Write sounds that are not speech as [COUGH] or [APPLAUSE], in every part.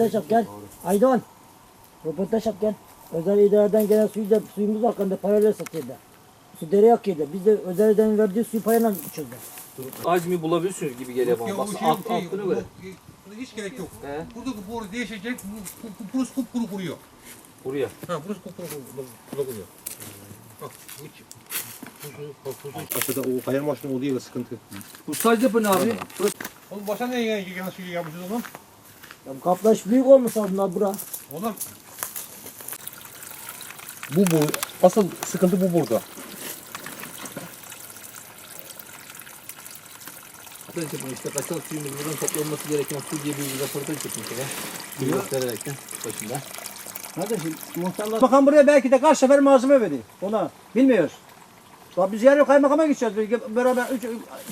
Röportaj yap gel. Aydoğan. Röportaj yap gel. Özel idareden gelen suyu da suyumuz hakkında parayla satıyor da. Su dereye akıyor da. Biz de özel idarenin verdiği suyu parayla içiyoruz da. Azmi bulabilirsiniz gibi geliyor bana. Bak şey, alt, şey, altına bu- göre. hiç gerek yok. He. Burada bu boru değişecek, bu, bu, bu, burası kupkuru kuruyor. Buraya. Ha, burası kupkuru kuruyor. Kuruyor. Bak, bu hiç. Aşağıda o kayar maşını oluyor ya sıkıntı. Bu sadece bu ne abi? Oğlum başa ne yanlış şey yapmışız oğlum? Ya bu kaplaş büyük olmuş aslında bura. Oğlum Bu bu. Asıl sıkıntı bu burada. Ben çıkmış işte kaçak suyumuz buradan toplanması gereken su diye bir röportaj çıkmış ya. Bir göstererekten başında. Kardeşim muhtarlar... Bakan buraya belki de kaç sefer malzeme verdi ona. Bilmiyoruz. Bak biz yarın kaymakama gideceğiz. Beraber üç,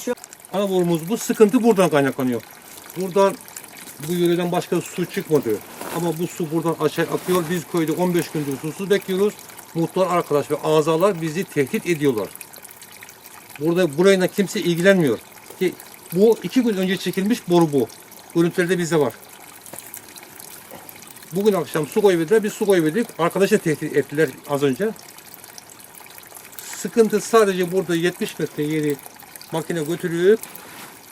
şey, Ana borumuz bu sıkıntı buradan kaynaklanıyor. Buradan bu yöreden başka su çıkmadı. Ama bu su buradan aşağı akıyor. Biz köyde 15 gündür susuz bekliyoruz. Muhtar arkadaş ve azalar bizi tehdit ediyorlar. Burada burayla kimse ilgilenmiyor. Ki bu iki gün önce çekilmiş boru bu. Görüntüleri de bizde var. Bugün akşam su koyverdiler. Biz su koyverdik. Arkadaşı tehdit ettiler az önce. Sıkıntı sadece burada 70 metre yeri makine götürüp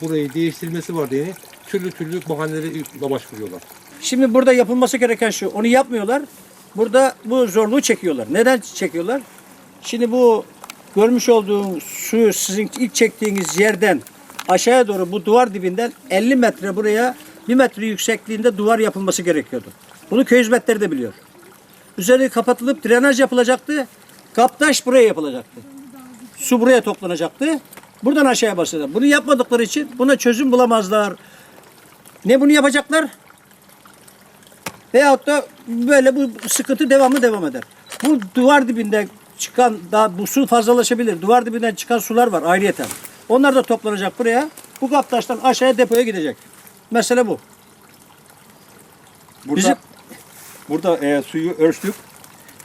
burayı değiştirmesi var diye türlü türlü bahaneleri başvuruyorlar. Şimdi burada yapılması gereken şu. Onu yapmıyorlar. Burada bu zorluğu çekiyorlar. Neden çekiyorlar? Şimdi bu görmüş olduğun suyu sizin ilk çektiğiniz yerden aşağıya doğru bu duvar dibinden 50 metre buraya 1 metre yüksekliğinde duvar yapılması gerekiyordu. Bunu köy hizmetleri de biliyor. Üzeri kapatılıp drenaj yapılacaktı. Kaptaş buraya yapılacaktı. Su buraya toplanacaktı. Buradan aşağıya basılacak. Bunu yapmadıkları için buna çözüm bulamazlar. Ne bunu yapacaklar? Veyahut da böyle bu sıkıntı devamlı devam eder. Bu duvar dibinde çıkan daha bu su fazlalaşabilir. Duvar dibinden çıkan sular var ayrıyeten. Onlar da toplanacak buraya. Bu kaptaştan aşağıya depoya gidecek. Mesele bu. Burada, Bizim- burada e, suyu ölçtük.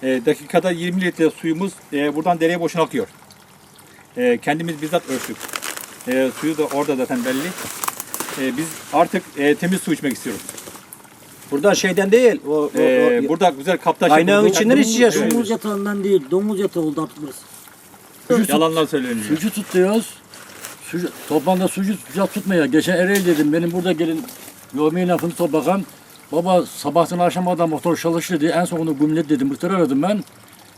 E, dakikada 20 litre suyumuz e, buradan dereye boşuna akıyor. E, kendimiz bizzat ölçtük. E, suyu da orada zaten belli. E, biz artık e, temiz su içmek istiyoruz. Buradan şeyden değil. O, o- E, o- burada güzel kaptaş Kaynağın içinden içeceğiz. Domuz yatağından değil, domuz yatağı oldu artık burası. Yalanlar söyleniyor. Sucu tutuyoruz. Sucu, toplamda sucu tutacak tutmaya. Geçen Ereğli dedim. Benim burada gelin yoğurmayın lafını toplakan. Baba sabahtan akşama da motor çalıştı dedi. En son onu gümlet dedim. Muhtar aradım ben.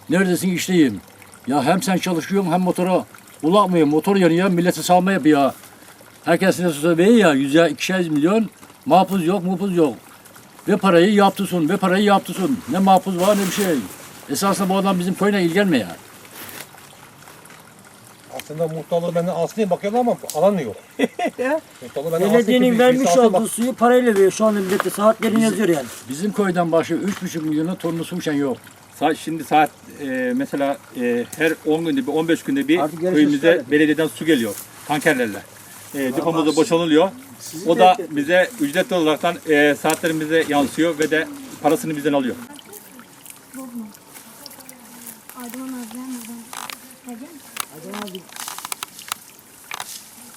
Neredesin işteyim. Ya hem sen çalışıyorsun hem motora ulakmıyor. Motor yanıyor. Milleti salma yapıyor. Herkes de söylüyor ya. Yüze ikişer milyon. Mahpus yok, mupuz yok. Ve parayı yaptırsın, ve parayı yaptırsın. Ne mahpus var ne bir şey. Esasında bu adam bizim köyüne ilgilenmiyor. Aslında muhtarlığı benden alsın diye bakıyorlar ama alamıyor. [LAUGHS] muhtarlığı benden alsın ki Belediyenin vermiş alsın olduğu suyu parayla veriyor şu anda millete. Saatlerini yazıyor yani. Bizim köyden başka 3,5 milyona tonlu su içen yok. Sa- Şimdi saat e, mesela e, her 10 günde bir 15 günde bir Artık yarışı köyümüze belediyeden su geliyor tankerlerle e, depomuza boşalıyor. O da bize ücretli olaraktan e, saatlerimize yansıyor ve de parasını bizden alıyor. Bozma. Aydın Azem, abi.